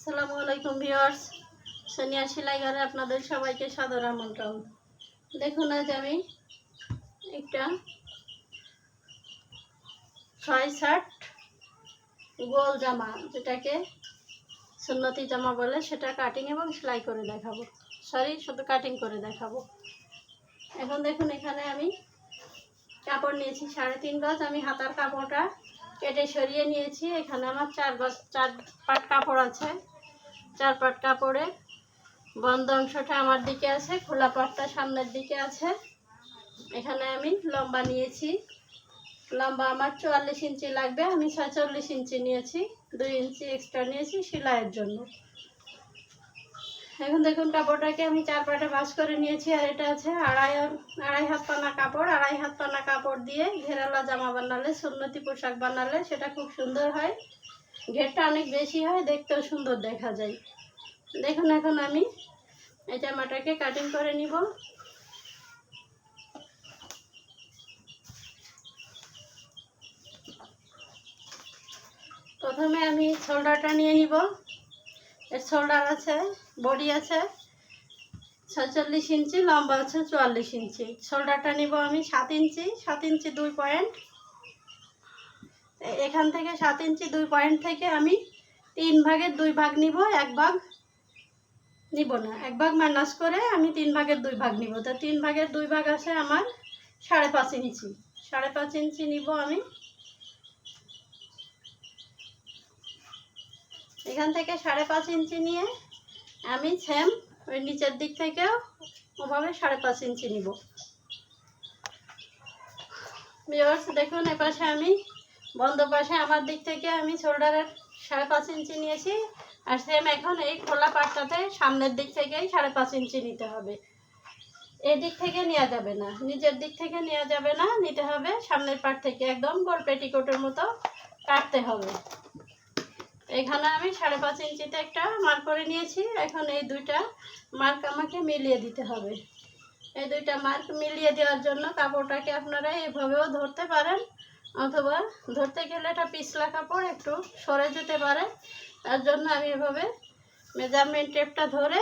আসসালামু আলাইকুম ভিউয়ার্স। সোনিয়া সেলাই ঘরে আপনাদের সবাইকে সাদর আমন্ত্রণ। দেখুন আজ আমি একটা ছয় শার্ট গোল জামা, যেটাকে সুন্নতি জামা বলে, সেটা কাটিং এবং সেলাই করে দেখাবো। সরি শুধু কাটিং করে দেখাবো। এখন দেখুন এখানে আমি কাপড় নিয়েছি, সাড়ে তিন গজ। আমি হাতার কাপড়টা কেটে সরিয়ে নিয়েছি। এখানে আমার চার চার পাট কাপড় আছে। চার পাট কাপড়ে বন্ধ অংশটা আমার দিকে আছে, খোলা পাটটা সামনের দিকে আছে। এখানে আমি লম্বা নিয়েছি। লম্বা আমার চুয়াল্লিশ ইঞ্চি লাগবে। আমি ছয়চল্লিশ ইঞ্চি নিয়েছি। দুই ইঞ্চি এক্সট্রা নিয়েছি সেলাইয়ের জন্য। এখন দেখুন কাপড়টাকে আমি চার পাটে বাস করে নিয়েছি আর এটা আছে আড়াই আড়াই হাত পানা কাপড়, আড়াই হাত পানা কাপড় দিয়ে ঘেরালা জামা বানালে, সুন্নতি পোশাক বানালে সেটা খুব সুন্দর হয়। ঘেরটা অনেক বেশি হয়, দেখতেও সুন্দর দেখা যায়। দেখুন এখন আমি এই জামাটাকে কাটিং করে নিব। প্রথমে আমি শোল্ডারটা নিয়ে নিব। এর শোল্ডার আছে, বডি আছে ছচল্লিশ ইঞ্চি, লম্বা আছে চুয়াল্লিশ ইঞ্চি। শোল্ডারটা নিব আমি সাত ইঞ্চি সাত ইঞ্চি দুই পয়েন্ট। এখান থেকে সাত ইঞ্চি দুই পয়েন্ট থেকে আমি তিন ভাগের দুই ভাগ নিব, এক ভাগ নিব না। এক ভাগ মাইনাস করে আমি তিন ভাগের দুই ভাগ নিব। তো তিন ভাগের দুই ভাগ আছে আমার সাড়ে পাঁচ ইঞ্চি। সাড়ে পাঁচ ইঞ্চি নিব আমি। এখান থেকে সাড়ে পাঁচ ইঞ্চি নিয়ে আমি সেম ওই নিচের দিক থেকেও ওভাবে সাড়ে পাঁচ ইঞ্চি নিব। ভিউয়ার্স দেখুন, এপাশে আমি বন্ধ পাশে আমার দিক থেকে আমি শোল্ডারের সাড়ে পাঁচ ইঞ্চি নিয়েছি আর সেম এখন এই খোলা পাটটাতে সামনের দিক থেকেই সাড়ে পাঁচ ইঞ্চি নিতে হবে। এই দিক থেকে নেওয়া যাবে না নিজের দিক থেকে নেওয়া যাবে না, নিতে হবে সামনের পাট থেকে। একদম গোল পেটিকোটের মতো কাটতে হবে। এখানে আমি সাড়ে পাঁচ ইঞ্চিতে একটা মার্ক করে নিয়েছি। এখন এই দুইটা মার্ক আমাকে মিলিয়ে দিতে হবে। এই দুইটা মার্ক মিলিয়ে দেওয়ার জন্য কাপড়টাকে আপনারা এভাবেও ধরতে পারেন, অথবা ধরতে গেলে এটা পিছলা কাপড় একটু সরে যেতে পারে। তার জন্য আমি এভাবে মেজারমেন্ট টেপটা ধরে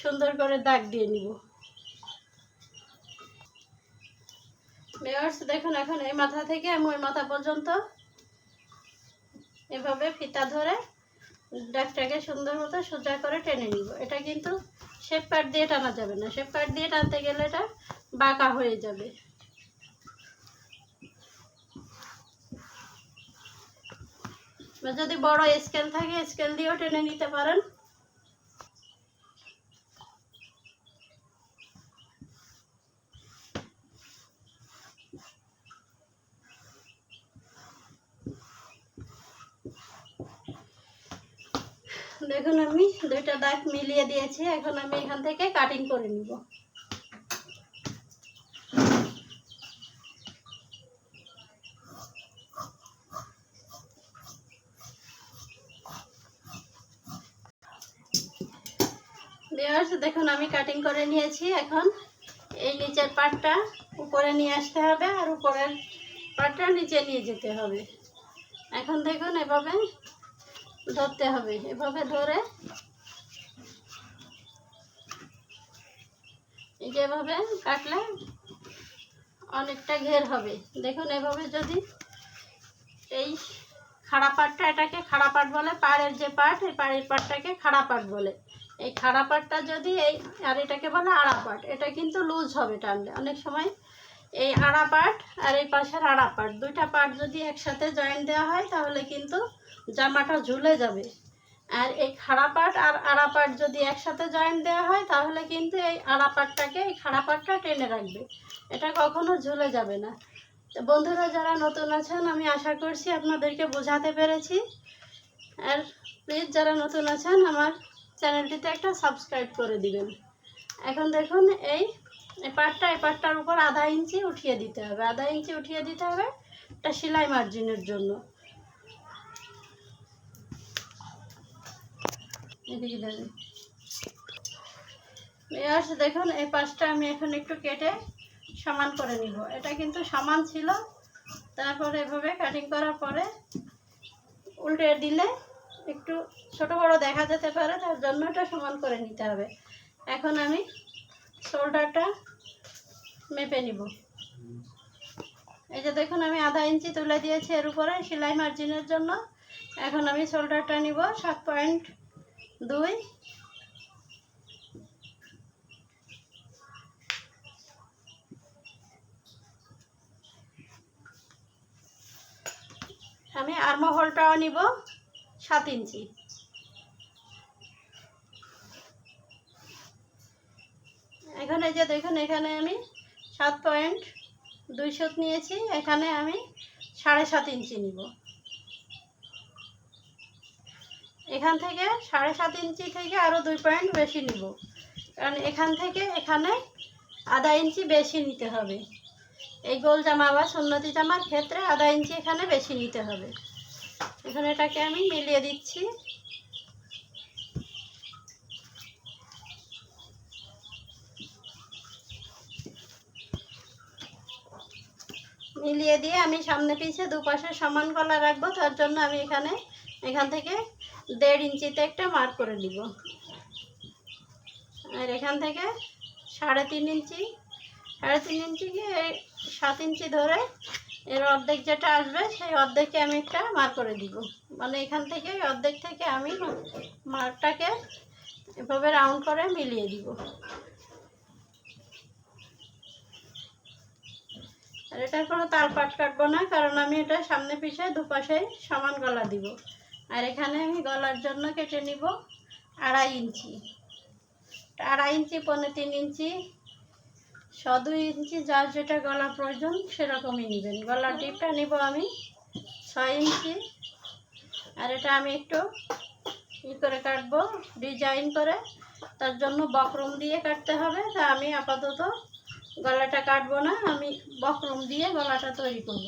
সুন্দর করে দাগ দিয়ে নিব। মেয়ার্স দেখুন, এখন এই মাথা থেকে আমি ওই মাথা পর্যন্ত এভাবে ফিতা ধরে ডাকটাকে সুন্দর মতো সোজা করে টেনে নিব। এটা কিন্তু শেপ কাট দিয়ে টানা যাবে না। শেপ কাট দিয়ে টানতে গেলে এটা বাঁকা হয়ে যাবে। যদি বড় স্কেল থাকে স্কেল দিয়েও টেনে নিতে পারেন দেখুন আমি দুইটা দাগ মিলিয়ে দিয়েছি, এখন আমি এখান থেকে কাটিং করে নিব। দেখুন, আমি কাটিং করে নিয়েছি, এখন এই নিচের পাটটা উপরে নিয়ে আসতে হবে আর উপরের পাটটা নিচে নিয়ে যেতে হবে। এখন দেখুন, এভাবে ধরতে হবে, এভাবে ধরে এই যে এভাবে কাটলে অনেকটা ঘের হবে। দেখুন, এভাবে যদি এই খাড়া পাটটা এটাকে খাড়া পাট বলে, পাড়ের যে পাট, এই পাড়ের পাটটাকে খাড়া পাট বলে। এই খাড়া পাটটা যদি এই, আর এটাকে বলে আড়া পাট, এটা কিন্তু লুজ হবে টানলে। অনেক সময় এই আড়া পাট আর এই পাশের আড়া পাট, দুইটা পাট যদি একসাথে জয়েন্ট দেওয়া হয়, তাহলে কিন্তু জামাটা ঝুলে যাবে। আর এই খাড়া পাট আর আড়া পাট যদি একসাথে জয়েন দেওয়া হয়, তাহলে কিন্তু এই আড়া পাটটাকে এই খাড়া পাটটা টেনে রাখবে। এটা কখনো ঝুলে যাবে না। তো বন্ধুরা, যারা নতুন আছেন, আমি আশা করছি আপনাদেরকে বোঝাতে পেরেছি। আর প্লিজ যারা নতুন আছেন, আমার চ্যানেলটিতে একটা সাবস্ক্রাইব করে দিবেন। এখন দেখুন, এই এই পাটটা এই পাটটার উপর আধা ইঞ্চি উঠিয়ে দিতে হবে। আধা ইঞ্চি উঠিয়ে দিতে হবে এটা সেলাই মার্জিনের জন্য। এদিকে দেখুন, এই পাশটা আমি এখন একটু কেটে সমান করে নিব। এটা কিন্তু সমান ছিল, তারপরে এভাবে কাটিং করার পরে উল্টে দিলে একটু ছোট বড় দেখা যেতে পারে, তার জন্য এটা সমান করে নিতে হবে। এখন আমি শোল্ডারটা মেপে নিব। এই যে দেখুন, আমি আধা ইঞ্চি তুলে দিয়েছি এর উপরে, সেলাই মার্জিনের জন্য। এখন আমি শোল্ডারটা নিব সাত পয়েন্ট দুই। আমি আর্মহোলটাও নিব সাত ইঞ্চি। এখানে যে দেখুন, এখানে আমি সাত পয়েন্ট দুই নিয়েছি, এখানে আমি সাড়ে সাত ইঞ্চি নিব। এখান থেকে সাড়ে সাত ইঞ্চি থেকে আরও দুই পয়েন্ট বেশি নিব। কারণ এখান থেকে এখানে আধা ইঞ্চি বেশি নিতে হবে। এই গোল জামা বা সুন্নতি জামার ক্ষেত্রে আধা ইঞ্চি এখানে বেশি নিতে হবে। এখানে এটাকে আমি মিলিয়ে দিচ্ছি। মিলিয়ে দিয়ে আমি সামনে পিছে দুপাশে সমান গলা রাখব, তার জন্য আমি এখানে এখান থেকে দেড় ইঞ্চিতে একটা মার্ক করে দিব আর এখান থেকে সাড়ে তিন ইঞ্চি, সাড়ে তিন ইঞ্চি কি এই সাত ইঞ্চি ধরে এর অর্ধেক যেটা আসবে সেই অর্ধেকে আমি একটা মার্ক করে দিব মানে এখান থেকে অর্ধেক থেকে আমি মার্কটাকে এভাবে রাউন্ড করে মিলিয়ে দিব। আর এটার কোনো তার পাট কাটবো না, কারণ আমি এটা সামনে পিছিয়ে দুপাশে সমান গলা দিব। আর এখানে আমি গলার জন্য কেটে নিব আড়াই ইঞ্চি। আড়াই ইঞ্চি পনেরো তিন ইঞ্চি ছ দুই ইঞ্চি, যার যেটা গলা প্রয়োজন সেরকমই নেবেন। গলার টিপটা নিব আমি ছয় ইঞ্চি। আর এটা আমি একটু ই করে কাটবো, ডিজাইন করে। তার জন্য বক্রম দিয়ে কাটতে হবে। তা আমি আপাতত গলাটা কাটবো না, আমি বক্রম দিয়ে গলাটা তৈরি করব।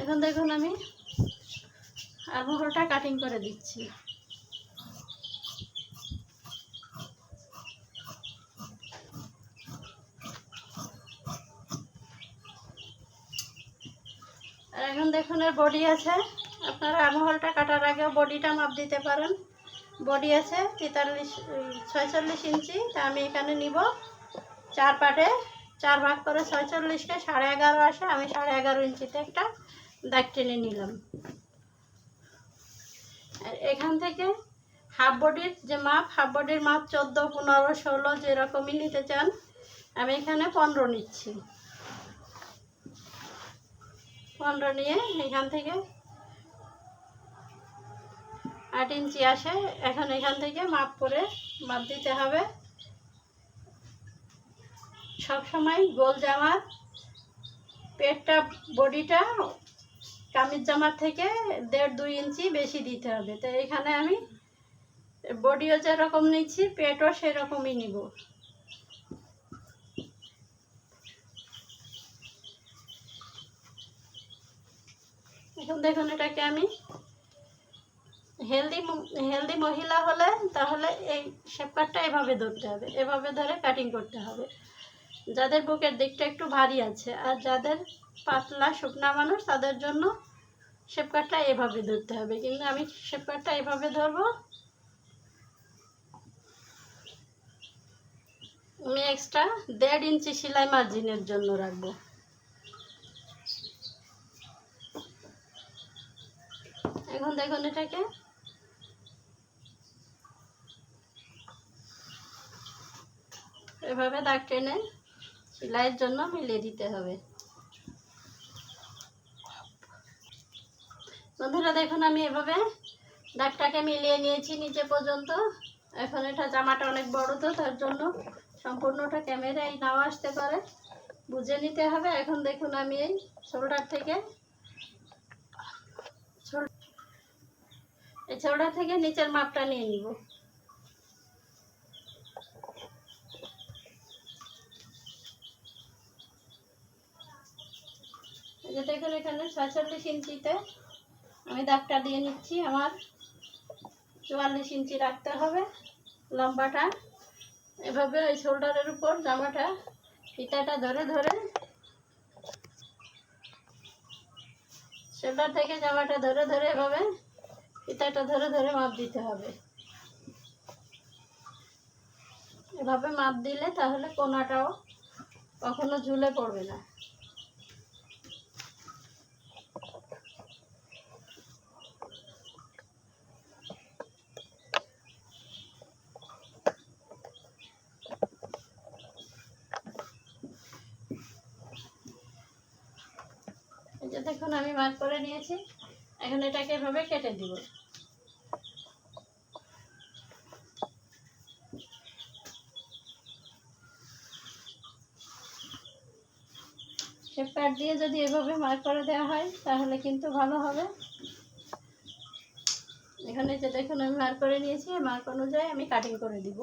এখন দেখুন আমি আর্মহোলটা কাটিং করে দিচ্ছি। আর এখন দেখুন এর বডি আছে। আপনারা আর্মহোলটা কাটার আগে বডিটা মাপ দিতে পারেন। বডি আছে তেতাল্লিশ, ছয়চল্লিশ ইঞ্চি। তা আমি এখানে নিব। চার পাটে চার ভাগ করে ছয়চল্লিশকে সাড়ে এগারো আসে। আমি সাড়ে এগারো ইঞ্চিতে একটা দাগ টেনে নিলাম। আর এখান থেকে হাফ বডির যে মাপ, হাফ বডির মাপ চোদ্দ, পনেরো, ষোলো যেরকমই নিতে চান, আমি এখানে পনেরো নিচ্ছি। পনেরো নিয়ে এখান থেকে আট ইঞ্চি আসে। এখন এখান থেকে মাপ করে মাপ দিতে হবে। সব সময় গোল জামার পেটটা, বডিটা কামিজ জামার থেকে দেড় দুই ইঞ্চি বেশি দিতে হবে। তো এখানে আমি বডিও যেরকম নিচ্ছি, পেটও সেরকমই নিব। এখন দেখুন এটাকে আমি হেলদি হেলদি মহিলা হলে তাহলে এই শেপ কাটটা এভাবে ধরতে হবে। এভাবে ধরে কাটিং করতে হবে। যাদের বুকের দিকটা একটু ভারী আছে, আর যাদের পাতলা, শুকনা মানুষ, তাদের জন্য শেপ কাটটা এভাবে ধরতে হবে, কিন্তু আমি শেপ কাটটা এভাবে ধরবো। আমি এক্সট্রা দেড় ইঞ্চি সেলাই মার্জিনের জন্য রাখব। এখন দেখুন এটাকে। এভাবে দাগ টেনে সেলাইয়ের জন্য মিলিয়ে দিতে হবে। বন্ধুরা দেখুন, আমি এভাবে দাগটাকে মিলিয়ে নিয়েছি নিচে পর্যন্ত। এখন এটা জামাটা অনেক বড় তো, তার জন্য সম্পূর্ণটা ক্যামেরায় নাও আসতে পারে। বুঝে নিতে হবে। এখন দেখুন, আমি এই শোল্ডার থেকে এই শোল্ডার থেকে নিচের মাপটা নিয়ে নিব। দেখুন, এখানে ছয়চল্লিশ ইঞ্চিতে আমি দাগটা দিয়ে নিচ্ছি, আমার চুয়াল্লিশ ইঞ্চি রাখতে হবে লম্বাটা। এভাবে ওই শোল্ডারের উপর জামাটা, ফিতাটা ধরে ধরে শোল্ডার থেকে জামাটা ধরে ধরে এভাবে ফিতাটা ধরে ধরে মাপ দিতে হবে। এভাবে মাপ দিলে তাহলে কোনাটাও কখনো ঝুলে পড়বে না। যে দেখুন, আমি মার্ক করে নিয়েছি। এখন এটাকে এভাবে কেটে দিব। কাট দিয়ে যদি এভাবে মার্ক করে দেওয়া হয়, তাহলে কিন্তু ভালো হবে। এখানে যে দেখুন, আমি মার্ক করে নিয়েছি। মার্ক অনুযায়ী আমি কাটিং করে দিব।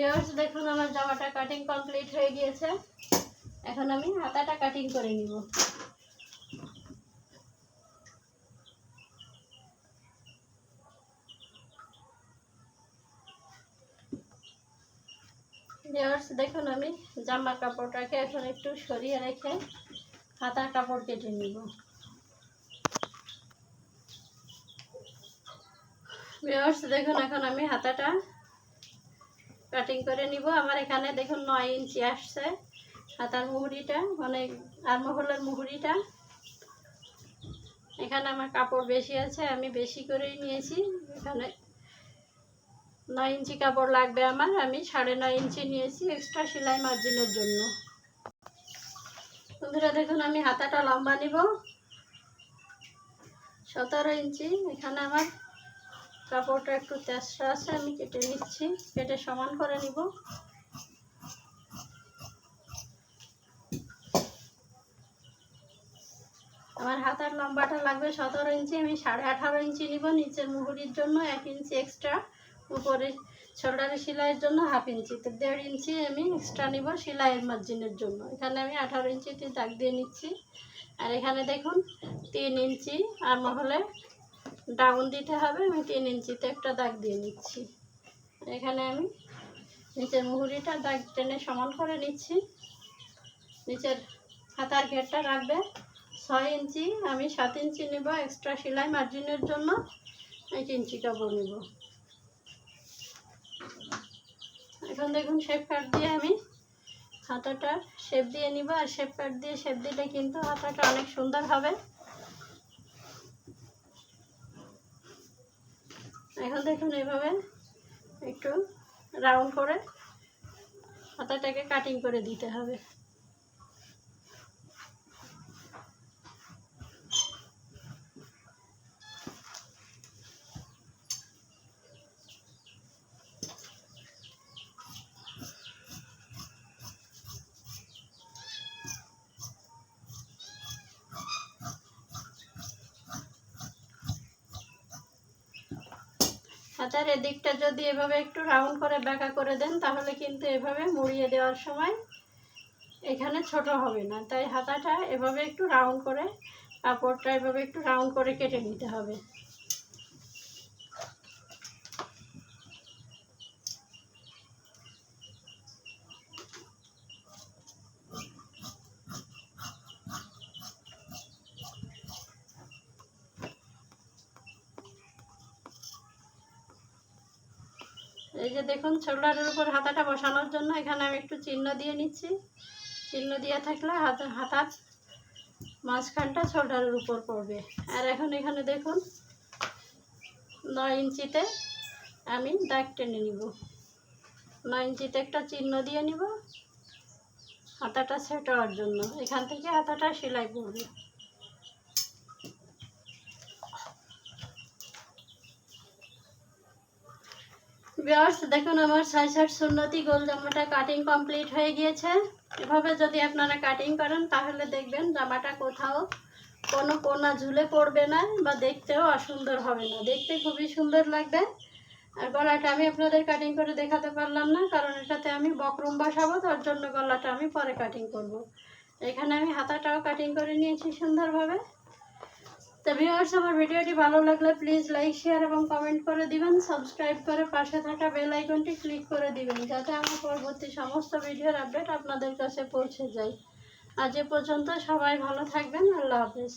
ভিউয়ার্স দেখুন আমার জামাটা কাটিং কমপ্লিট হয়ে গিয়েছে। এখন আমি হাতাটা কাটিং করে নিব। ভিউয়ার্স দেখুন আমি জামার কাপড়টাকে এখন একটু সরিয়ে রেখে হাতার কাপড় কেটে নিব। ভিউয়ার্স দেখুন এখন আমি হাতাটা কাটিং করে নিব। আমার এখানে দেখুন নয় ইঞ্চি আসছে হাতার মুহুরিটা মানে আর্মহোলের মুহুরিটা। এখানে আমার কাপড় বেশি আছে, আমি বেশি করেই নিয়েছি। এখানে নয় ইঞ্চি কাপড় লাগবে আমার, আমি সাড়ে নয় ইঞ্চি নিয়েছি এক্সট্রা সেলাই মার্জিনের জন্য। বন্ধুরা, দেখুন আমি হাতাটা লম্বা নিব। সতেরো ইঞ্চি এখানে আমার কাপড়টা একটু তেসরা আছে, আমি কেটে নিচ্ছি। কেটে সমান করে নিব। আমার হাতার লম্বাটা লাগবে সতেরো ইঞ্চি, আমি সাড়ে আঠারো ইঞ্চি নিব নিচের মুহুরির জন্য, এক ইঞ্চি এক্সট্রা উপরে শোল্ডারে সেলাইয়ের জন্য হাফ ইঞ্চি। তো দেড় ইঞ্চি আমি এক্সট্রা নিব সেলাইয়ের মার্জিনের জন্য। এখানে আমি আঠারো ইঞ্চিতে দাগ দিয়ে নিচ্ছি। আর এখানে দেখুন, তিন ইঞ্চি আর মহলে ডাউন দিতে হবে, আমি তিন ইঞ্চিতে একটা দাগ দিয়ে নিচ্ছি। এখানে আমি নিচের মুহুরিটা দাগ টেনে সমান করে নিচ্ছি। নিচের হাতার ঘেরটা রাখবে। ছয় ইঞ্চি, আমি সাত ইঞ্চি নেব এক্সট্রা সেলাই মার্জিনের জন্য। এক ইঞ্চি কাপড় নেব। এখন দেখুন শেপ কাট দিয়ে আমি হাতাটা শেপ দিয়ে নিব। আর শেপ কাট দিয়ে শেপ দিলে কিন্তু হাতাটা অনেক সুন্দর হবে। এখন দেখুন এভাবে একটু রাউন্ড করে হাতাটাকে কাটিং করে দিতে হবে। হাতার এদিকটা যদি এভাবে একটু রাউন্ড করে বেঁকা করে দেন, তাহলে কিন্তু এভাবে মুড়িয়ে দেওয়ার সময় এখানে ছোট হবে না। তাই হাতাটা এভাবে একটু রাউন্ড করে, কাপড়টা এভাবে একটু রাউন্ড করে কেটে নিতে হবে এই যে দেখুন শোল্ডারের উপর হাতাটা বসানোর জন্য এখানে আমি একটু চিহ্ন দিয়ে নিচ্ছি। চিহ্ন দিয়ে থাকলে হাতা হাতার মাঝখানটা শোল্ডারের উপর পড়বে। আর এখন এখানে দেখুন, নয় ইঞ্চিতে আমি দাগ টেনে নিব। নয় ইঞ্চিতে একটা চিহ্ন দিয়ে নিব, হাতাটা সেট হওয়ার জন্য। এখান থেকে হাতাটা সেলাই করবে। বিয়ার্স দেখুন, আমার সাই সাইড সুন্নতি গোল জামাটা কাটিং কমপ্লিট হয়ে গিয়েছে। এভাবে যদি আপনারা কাটিং করেন, তাহলে দেখবেন জামাটা কোথাও কোনো কোনা ঝুলে পড়বে না বা দেখতেও অসুন্দর হবে না। দেখতে খুবই সুন্দর লাগবে। আর গলাটা আমি আপনাদের কাটিং করে দেখাতে পারলাম না, কারণ এটাতে আমি বকরুম বসাবো, তার জন্য গলাটা আমি পরে কাটিং করব। এখানে আমি হাতাটাও কাটিং করে নিয়েছি সুন্দরভাবে। তো ভিউয়ার্স আমার ভিডিওটি ভালো লাগলে প্লিজ লাইক শেয়ার এবং কমেন্ট করে দিবেন। সাবস্ক্রাইব করে পাশে থাকা বেল আইকনটি ক্লিক করে দিবেন, যাতে আমার পরবর্তী সমস্ত ভিডিওর আপডেট আপনাদের কাছে পৌঁছে যায়। আজ এ পর্যন্ত সবাই ভালো থাকবেন, আল্লাহ হাফেজ।